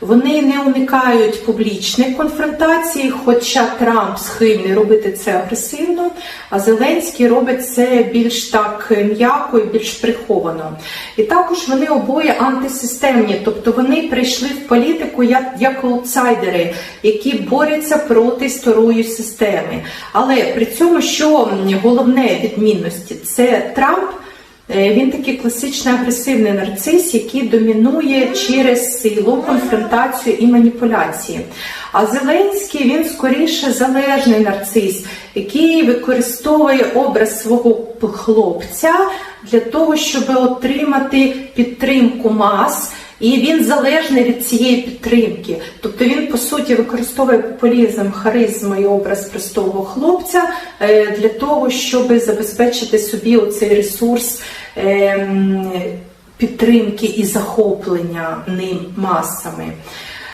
Вони не уникають публічних конфронтацій, хоча Трамп схильний робити це агресивно, а Зеленський робить це більш так м'яко і більш приховано. І також вони обоє антисистемні, тобто вони прийшли в політику як, як аутсайдери, які борються проти старої системи. Але при цьому, що головне відмінності, це Трамп. Е, Він такий класичний агресивний нарцис, який домінує через силу, конфронтацію і маніпуляції. А Зеленський він скоріше залежний нарцис, який використовує образ свого хлопця для того, щоб отримати підтримку мас. І він залежний від цієї підтримки. Тобто він по суті використовує популізм, харизму і образ простого хлопця е, для того, щоб забезпечити собі оцей ресурс ем, підтримки і захоплення ним масами.